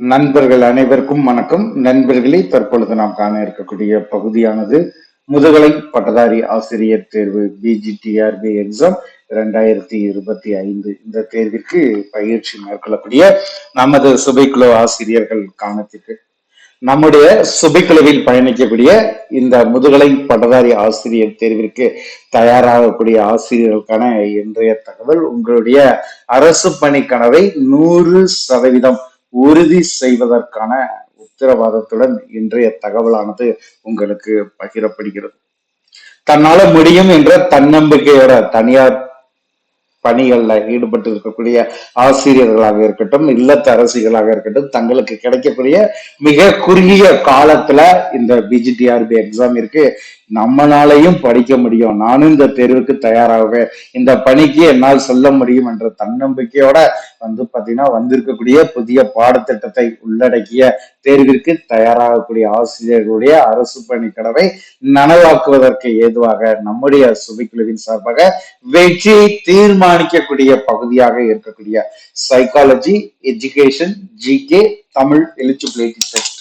நண்பர்கள் அனைவருக்கும் வணக்கம். நண்பர்களே தற்பொழுது நாம் காண இருக்கக்கூடிய பகுதியானது முதுகலை பட்டதாரி ஆசிரியர் தேர்வு பிஜிடிஆர்பி எக்ஸாம் இரண்டாயிரத்தி இருபத்தி ஐந்து. இந்த தேர்விற்கு பயிற்சி மேற்கொள்ளக்கூடிய நமது சுபைக்குழு ஆசிரியர்கள் காணத்திற்கு நம்முடைய சுபைக்குழுவில் பயணிக்கக்கூடிய இந்த முதுகலை பட்டதாரி ஆசிரியர் தேர்விற்கு தயாராகக்கூடிய ஆசிரியர்களுக்கான இன்றைய தகவல் உங்களுடைய அரசு பணி கனவை நூறு சதவீதம் உறுதி செய்வதற்கான உத்தரவாதத்துடன் இன்றைய தகவலானது உங்களுக்கு பகிரப்படுகிறது. தன்னால முடியும் என்ற தன்னம்பிக்கையோட தனியார் பணிகள்ல ஈடுபட்டு இருக்கக்கூடிய ஆசிரியர்களாக இருக்கட்டும் இல்லத்தரசிகளாக இருக்கட்டும் தங்களுக்கு கிடைக்கக்கூடிய மிக குறுகிய காலத்துல இந்த பிஜிடிஆர்பி எக்ஸாம் இருக்கு. நம்மளாலையும் படிக்க முடியும். நானும் இந்த தேர்வுக்கு தயாராகுவேன் இந்த பணிக்கு என்னால் சொல்ல முடியும் என்ற தன்னம்பிக்கையோட வந்து பாத்தீங்கன்னா வந்திருக்கக்கூடிய புதிய பாடத்திட்டத்தை உள்ளடக்கிய தேர்விற்கு தயாராகக்கூடிய ஆசிரியர்களுடைய அரசு பணி கடவை நனவாக்குவதற்கு ஏதுவாக நம்முடைய சுபிக்குழுவின் சார்பாக வெற்றி தீர்மானிக்கக்கூடிய பகுதியாக இருக்கக்கூடிய psychology education GK Tamil eligibility test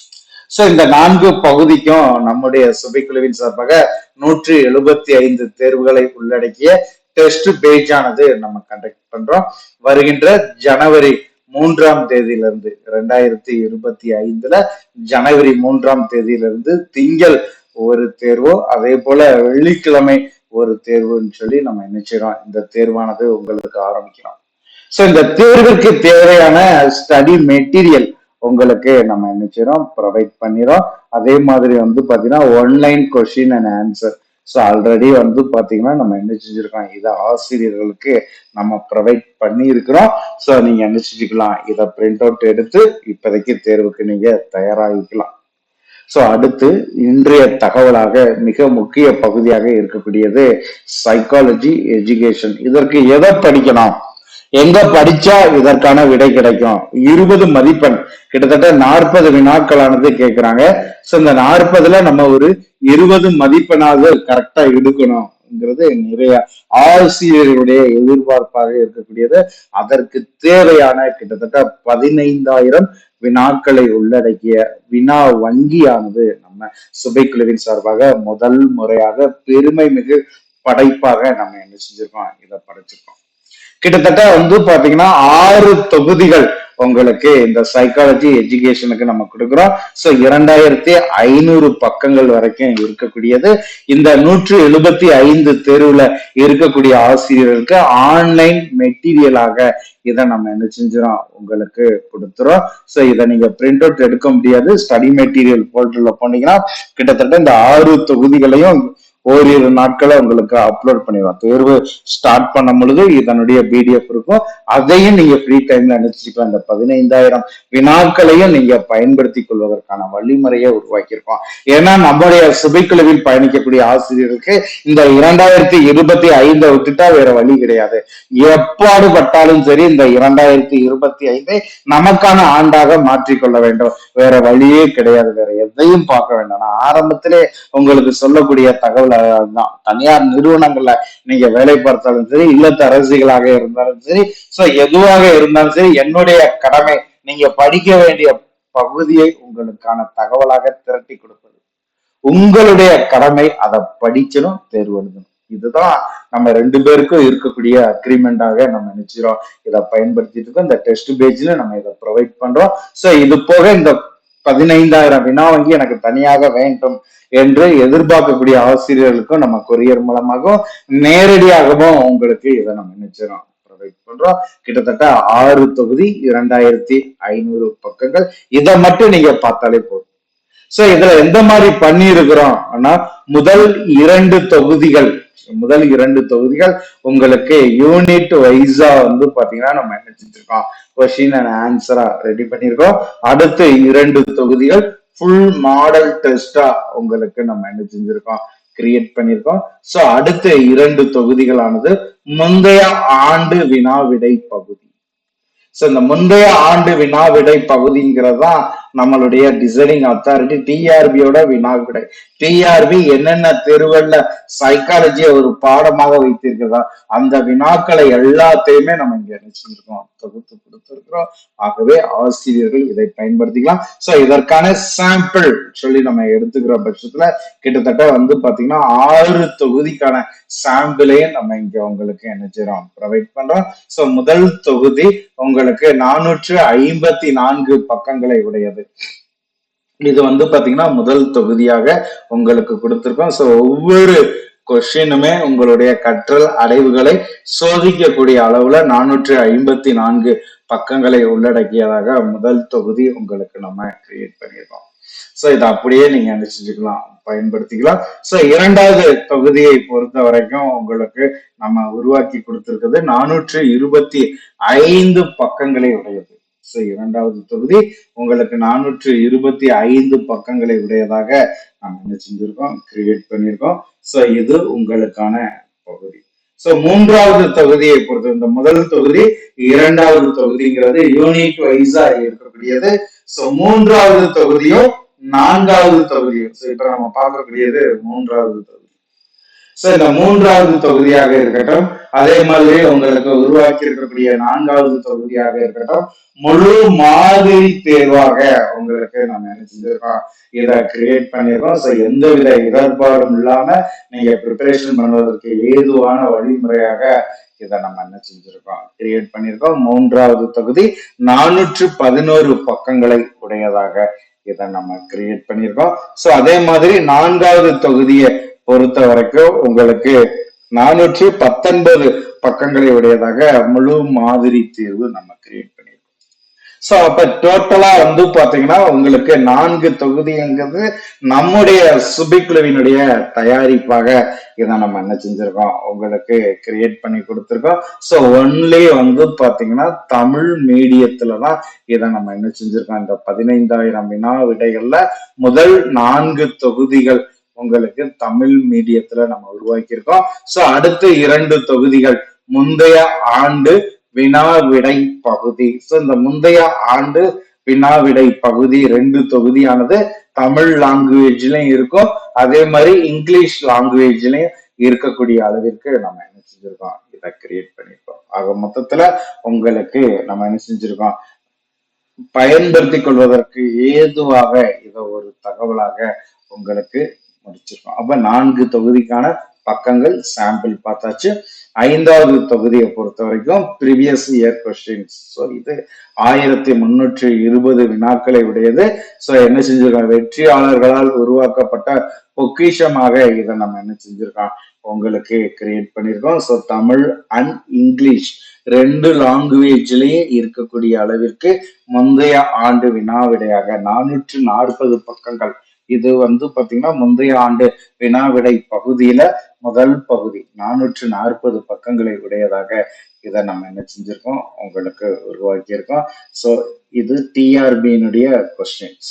so இந்த நான்கு பகுதிக்கும் நம்முடைய சுபைக்குழுவின் சார்பாக நூற்றி எழுபத்தி ஐந்து தேர்வுகளை உள்ளடக்கிய டெஸ்ட் பேஜ் ஆனது நம்ம கண்டக்ட் பண்றோம். வருகின்ற ஜனவரி மூன்றாம் தேதியிலிருந்து ரெண்டாயிரத்தி இருபத்தி ஐந்துல ஜனவரி மூன்றாம் தேதியிலிருந்து திங்கள் ஒரு தேர்வோ அதே போல வெள்ளிக்கிழமை ஒரு தேர்வுன்னு சொல்லி நம்ம நினைச்சிடோம் இந்த தேர்வானது உங்களுக்கு ஆரம்பிக்கிறோம் சோ இந்த தேர்விற்கு தேவையான ஸ்டடி மெட்டீரியல் உங்களுக்கு நம்ம என்ன ப்ரொவைட் பண்ணிடுறோம் அதே மாதிரி வந்து பார்த்தீங்கன்னா online question and answer so already வந்து பார்த்தீங்கன்னா நம்ம என்ன செஞ்சிருக்கோம்? இதை ஆசிரியர்களுக்கு நம்ம ப்ரொவைட் பண்ணியிருக்கிறோம். ஸோ நீங்கள் என்ன செஞ்சுக்கலாம்? இதை பிரிண்ட் அவுட் எடுத்து இப்போதைக்கு தேர்வுக்கு நீங்கள் தயாராகிக்கலாம். ஸோ அடுத்து இன்றைய தகவலாக மிக முக்கிய பகுதியாக இருக்கக்கூடியது சைக்காலஜி எஜுகேஷன் இதற்கு எதை படிக்கணும்? எங்க படிச்சா இதற்கான விடை கிடைக்கும்? இருபது மதிப்பெண். கிட்டத்தட்ட நாற்பது வினாக்களானது கேட்கிறாங்க சோ இந்த நாற்பதுல நம்ம ஒரு இருபது மதிப்பெண்ணாவது கரெக்டா எடுக்கணும்ங்கிறது நிறைய ஆசிரியர்களுடைய எதிர்பார்ப்பாக இருக்கக்கூடியது. அதற்கு தேவையான கிட்டத்தட்ட பதினைந்தாயிரம் வினாக்களை உள்ளடக்கிய வினா வங்கியானது நம்ம சுபைக்குழுவின் சார்பாக முதல் முறையாக பெருமை மிகு படைப்பாக நம்ம என்ன செஞ்சிருக்கோம்? இதை படைச்சிருக்கோம். கிட்டத்தட்ட வந்து பாத்தீங்கன்னா ஆறு தொகுதிகள் உங்களுக்கு இந்த சைக்காலஜி எஜுகேஷனுக்கு நம்ம கொடுக்குறோம். ஸோ இரண்டாயிரத்தி ஐநூறு பக்கங்கள் வரைக்கும் இருக்கக்கூடியது. இந்த நூற்று எழுபத்தி ஐந்து தேர்வுல இருக்கக்கூடிய ஆசிரியர்களுக்கு ஆன்லைன் மெட்டீரியலாக இதை நம்ம என்ன செஞ்சிடும் உங்களுக்கு கொடுத்துறோம். ஸோ இதை நீங்க பிரிண்ட் அவுட் எடுக்க முடியாது. ஸ்டடி மெட்டீரியல் போர்ட்டல்ல போனீங்கன்னா கிட்டத்தட்ட இந்த ஆறு தொகுதிகளையும் ஓரிரு நாட்களை உங்களுக்கு அப்லோட் பண்ணிடுவோம் தேர்வு ஸ்டார்ட் பண்ணும் பொழுது இதனுடைய பிடிஎஃப் இருக்கும். அதையும் நீங்க ஃப்ரீ டைம்ல நினைச்சுக்கலாம் இந்த பதினைந்தாயிரம் வினாக்களையும் நீங்க பயன்படுத்தி கொள்வதற்கான வழிமுறையை உருவாக்கியிருக்கோம். ஏன்னா நம்முடைய சுபைக்குழுவில் பயணிக்கக்கூடிய ஆசிரியருக்கு இந்த இரண்டாயிரத்தி இருபத்தி ஐந்தை விட்டுட்டா வேற வழி கிடையாது. எப்பாடு பட்டாலும் சரி இந்த இரண்டாயிரத்தி இருபத்தி ஐந்தை நமக்கான ஆண்டாக மாற்றிக்கொள்ள வேண்டும். வேற வழியே கிடையாது. வேற எதையும் பார்க்க வேண்டாம். நான் ஆரம்பத்திலே உங்களுக்கு சொல்லக்கூடிய தகவல் தான் தனியார் நிறுவனங்கள்ல நீங்க வேலை பார்த்தாலும் சரி இல்லத்த அரசிகளாக இருந்தாலும் சரி சோ எதுவாக இருந்தாலும் சரி என்னுடைய கடமை நீங்க படிக்க வேண்டிய பகுதியை உங்களுக்கான தகவலாக திரட்டி கொடுப்பது. உங்களுடைய கடமை அதை படிக்கணும் தேர்வு எழுதணும். இதுதான் நம்ம ரெண்டு பேருக்கும் இருக்கக்கூடிய அக்ரிமெண்டாக நம்ம நினைச்சிரோம் இதை பயன்படுத்திட்டு இருக்கோம். இந்த டெஸ்ட் பேஜ்ல நம்ம இதை ப்ரொவைட் பண்றோம். சோ இது போக இந்த பதினைந்தாயிரம் வினா வங்கி எனக்கு தனியாக வேண்டும் என்று எதிர்பார்க்கக்கூடிய ஆசிரியர்களுக்கும் நம்ம கொரியர் மூலமாகவும் நேரடியாகவும் உங்களுக்கு இதை நம்ம நினைச்சிடும் பண்றோம். கிட்டத்தட்ட ஆறு தொகுதி இரண்டாயிரத்தி ஐநூறு பக்கங்கள். இதை மட்டும் நீங்க பார்த்தாலே போதும். சோ இதுல எந்த மாதிரி பண்ணி இருக்கிறோம் ஆனா முதல் இரண்டு தொகுதிகள் முதல் இரண்டு தொகுதிகள் உங்களுக்கு யூனிட் வைஸா வந்து பாத்தீங்கன்னா நம்ம என்ன செஞ்சிருக்கோம்? கொஸ்டின் அண்ட் ஆன்சரா ரெடி பண்ணியிருக்கோம். அடுத்து இரண்டு தொகுதிகள் ஃபுல் மாடல் டெஸ்டா உங்களுக்கு நம்ம என்ன செஞ்சிருக்கோம்? கிரியேட் பண்ணியிருக்கோம் சோ அடுத்த இரண்டு தொகுதிகளானது முந்தைய ஆண்டு வினா விடை பகுதி. சோ இந்த முந்தைய ஆண்டு வினா விடை பகுதிங்கிறது தான் நம்மளுடைய டிசைனிங் அத்தாரிட்டி டிஆர்பியோட வினாவிடை. டிஆர்பி என்னென்ன தேர்வுகள்ல சைக்காலஜியை ஒரு பாடமாக வைத்திருக்கிறதா அந்த வினாக்களை எல்லாத்தையுமே நம்ம இங்க நினைச்சிருக்கோம் தொகுத்து கொடுத்திருக்கிறோம். ஆகவே ஆசிரியர்கள் இதை பயன்படுத்திக்கலாம். சோ இதற்கான சாம்பிள் சொல்லி நம்ம எடுத்துக்கிற பட்சத்துல கிட்டத்தட்ட வந்து பாத்தீங்கன்னா ஆறு தொகுதிக்கான சாம்பிளையும் நம்ம இங்க உங்களுக்கு என்ன செய்யறோம் ப்ரொவைட் பண்றோம். சோ முதல் தொகுதி உங்களுக்கு நானூற்று ஐம்பத்தி நான்கு பக்கங்களை உடையது. இது வந்து பாத்தீங்கன்னா முதல் தொகுதியாக உங்களுக்கு கொடுத்திருக்கோம். சோ ஒவ்வொரு கொஷினுமே உங்களுடைய கற்றல் அடைவுகளை சோதிக்கக்கூடிய அளவுல நானூற்று ஐம்பத்தி நான்கு பக்கங்களை உள்ளடக்கியதாக முதல் தொகுதி உங்களுக்கு நம்ம கிரியேட் பண்ணியிருக்கோம். சோ இதை அப்படியே நீங்க நினைச்சுக்கலாம் பயன்படுத்திக்கலாம். சோ இரண்டாவது தொகுதியை பொறுத்த வரைக்கும் உங்களுக்கு நம்ம உருவாக்கி கொடுத்திருக்கிறது நானூற்று இருபத்தி ஐந்து பக்கங்களை உடையது. இரண்டாவது தொகுதி. உங்களுக்கு நானூற்று இருபத்தி ஐந்து பக்கங்களை உடையதாக நம்ம என்ன செஞ்சிருக்கோம்? கிரியேட் பண்ணியிருக்கோம் ஸோ இது உங்களுக்கான பகுதி. சோ மூன்றாவது தொகுதியை பொறுத்த இந்த முதல் தொகுதி இரண்டாவது தொகுதிங்கிறது யூனிட் வைஸா இருக்கக்கூடியது. ஸோ மூன்றாவது தொகுதியும் நான்காவது தொகுதியும். ஸோ இப்ப நம்ம பார்க்கக்கூடியது மூன்றாவது தொகுதி. சோ இந்த மூன்றாவது தொகுதியாக இருக்கட்டும் அதே மாதிரி உங்களுக்கு உருவாக்கி இருக்கக்கூடிய நான்காவது தொகுதியாக இருக்கட்டும் முழு மாதிரி தேர்வாக உங்களுக்கு நம்ம என்ன செஞ்சிருக்கோம் இதை கிரியேட் பண்ணிருக்கோம் சோ எந்தவித இடர்பாடும் இல்லாம நீங்க ப்ரிப்பரேஷன் பண்ணுவதற்கு ஏதுவான வழிமுறையாக இதை நம்ம என்ன செஞ்சிருக்கோம் கிரியேட் பண்ணிருக்கோம் மூன்றாவது தொகுதி நானூற்று பதினோரு பக்கங்களை உடையதாக இதை நம்ம கிரியேட் பண்ணியிருக்கோம். சோ அதே மாதிரி நான்காவது தொகுதியை பொறுத்த வரைக்கும் உங்களுக்கு நானூற்றி பத்தொன்பது பக்கங்களை உடையதாக முழு மாதிரி தேர்வு நம்ம கிரியேட் பண்ணியிருக்கோம் சோ அப்ப டோட்டலா வந்து பாத்தீங்கன்னா உங்களுக்கு நான்கு தொகுதிங்கிறது நம்முடைய சுபிக்குழுவினுடைய தயாரிப்பாக இதை நம்ம என்ன செஞ்சிருக்கோம்? உங்களுக்கு கிரியேட் பண்ணி கொடுத்துருக்கோம். சோ ஒன்லி வந்து பாத்தீங்கன்னா தமிழ் மீடியத்துல தான் இதை நம்ம என்ன செஞ்சிருக்கோம்? இந்த பதினைந்தாயிரம் வினா விடைகள்ல முதல் நான்கு தொகுதிகள் உங்களுக்கு தமிழ் மீடியத்துல நம்ம உருவாக்கி இருக்கோம் சோ அடுத்த இரண்டு தொகுதிகள். முந்தைய ஆண்டு வினா விடை பகுதி. சோ இந்த முந்தைய ஆண்டு வினா விடை பகுதி ரெண்டு தொகுதியானது தமிழ் லாங்குவேஜ்லயும் இருக்கும். அதே மாதிரி இங்கிலீஷ் லாங்குவேஜ்லயும் இருக்கக்கூடிய அளவிற்கு நம்ம என்ன செஞ்சிருக்கோம்? இதை கிரியேட் பண்ணிருக்கோம் ஆக மொத்தத்துல உங்களுக்கு நம்ம என்ன செஞ்சிருக்கோம்? பயன்படுத்திக் கொள்வதற்கு ஏதுவாக இதை ஒரு தகவலாக உங்களுக்கு முடிச்சிருக்கோம். அப்ப நான்கு தொகுதிக்கான பக்கங்கள் சாம்பிள் பார்த்தாச்சு. ஐந்தாவது தொகுதியை பொறுத்த வரைக்கும் ப்ரீவியஸ் இயர் கொஸ்டின்ஸ் ஸோ இது ஆயிரத்தி முன்னூற்றி இருபது வினாக்களை உடையது. ஸோ என்ன செஞ்சிருக்கோம் வெற்றியாளர்களால் உருவாக்கப்பட்ட பொக்கிஷமாக இதை நம்ம என்ன செஞ்சிருக்கோம்? உங்களுக்கு கிரியேட் பண்ணியிருக்கோம் ஸோ தமிழ் அண்ட் இங்கிலீஷ் ரெண்டு லாங்குவேஜ்லயே இருக்கக்கூடிய அளவிற்கு முந்தைய ஆண்டு வினாவிடையாக நானூற்று நாற்பது பக்கங்கள் இது வந்து பாத்தீங்கன்னா முந்தைய ஆண்டு வினாவிடை பகுதியில முதல் பகுதி. நானூற்று நாற்பது பக்கங்களை உடையதாக இதை நம்ம என்ன செஞ்சிருக்கோம்? உங்களுக்கு உருவாக்கி இருக்கோம் ஸோ இது டிஆர்பியினுடைய கொஸ்டின்ஸ்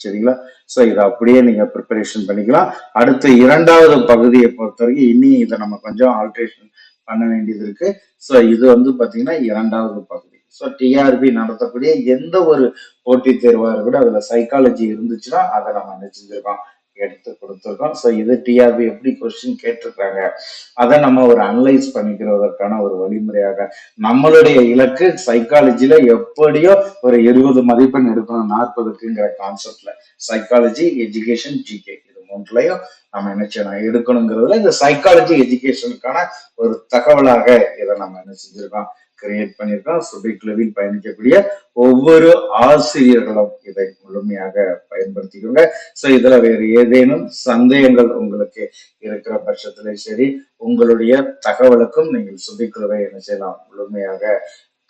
சரிங்களா? ஸோ இதை அப்படியே நீங்க ப்ரிப்பரேஷன் பண்ணிக்கலாம். அடுத்து இரண்டாவது பகுதியை பொறுத்த வரைக்கும் இனி இதை நம்ம கொஞ்சம் ஆல்ட்ரேஷன் பண்ண வேண்டியது இருக்கு. ஸோ இது வந்து பாத்தீங்கன்னா இரண்டாவது பகுதி. ஸோ டிஆர்பி நடத்தக்கூடிய எந்த ஒரு போட்டித் தேர்வாக இருக்கட்டும் அதுல சைக்காலஜி இருந்துச்சுன்னா அதை நம்ம என்ன செஞ்சிருக்கோம் எடுத்து கொடுத்துருக்கோம். ஸோ இது டிஆர்பி எப்படி கொஸ்டின் கேட்டிருக்காங்க அதை நம்ம ஒரு அனலைஸ் பண்ணிக்கிறதற்கான ஒரு வழிமுறையாக நம்மளுடைய இலக்கு சைக்காலஜியில் எப்படியோ ஒரு இருபது மதிப்பெண் எடுக்கணும் நாற்பதுக்குங்கிற கான்செப்ட்ல சைக்காலஜி எஜுகேஷன் ஜிகே இது மூன்றுலையும் நம்ம என்ன செய்யணும் எடுக்கணுங்கிறதுல இந்த சைக்காலஜி எஜுகேஷனுக்கான ஒரு தகவலாக இதை நம்ம என்ன செஞ்சிருக்கோம் கிரியேட் பண்ணியிருக்கோம் சுபிக்லவில் பயணிக்கக்கூடிய ஒவ்வொரு ஆசிரியர்களும் இதை முழுமையாக பயன்படுத்திக்கோங்க. ஸோ இதுல வேறு ஏதேனும் சந்தேகங்கள் உங்களுக்கு இருக்கிற பட்சத்திலே சரி உங்களுடைய தகவலுக்கும் நீங்கள் சுபிக்குழுவை என்ன செய்யலாம் முழுமையாக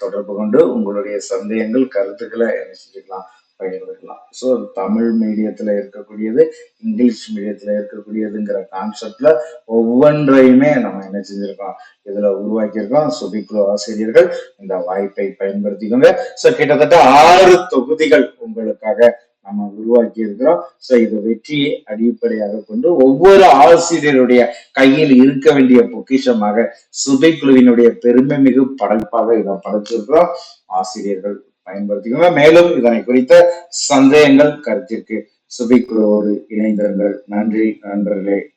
தொடர்பு கொண்டு உங்களுடைய சந்தேகங்கள் கருத்துக்களை என்ன செஞ்சுக்கலாம் பகிர்ந்துக்கலாம் ஸோ தமிழ் மீடியத்துல இருக்கக்கூடியது இங்கிலீஷ் மீடியத்துல இருக்கக்கூடியதுங்கிற கான்செப்ட்ல ஒவ்வொன்றையுமே நம்ம என்ன செஞ்சுருக்கோம்? இதுல உருவாக்கியிருக்கோம். சுபிக்குழு ஆசிரியர்கள் இந்த வாய்ப்பை பயன்படுத்திக்கோங்க. ஸோ கிட்டத்தட்ட ஆறு தொகுதிகள் உங்களுக்காக நம்ம உருவாக்கி இருக்கிறோம் ஸோ இது வெற்றியை அடிப்படையாக கொண்டு ஒவ்வொரு ஆசிரியருடைய கையில் இருக்க வேண்டிய பொக்கிஷமாக சுபை குழுவினுடைய பெருமை மிகு படைப்பாக இதை படைச்சிருக்கிறோம். ஆசிரியர்கள் பயன்படுத்திக்கோங்க. மேலும் இதனை குறித்த சந்தேகங்கள் கருத்திற்கு சுபிக்குழுவோடு இணைந்திருங்கள். நன்றி நண்பர்களே.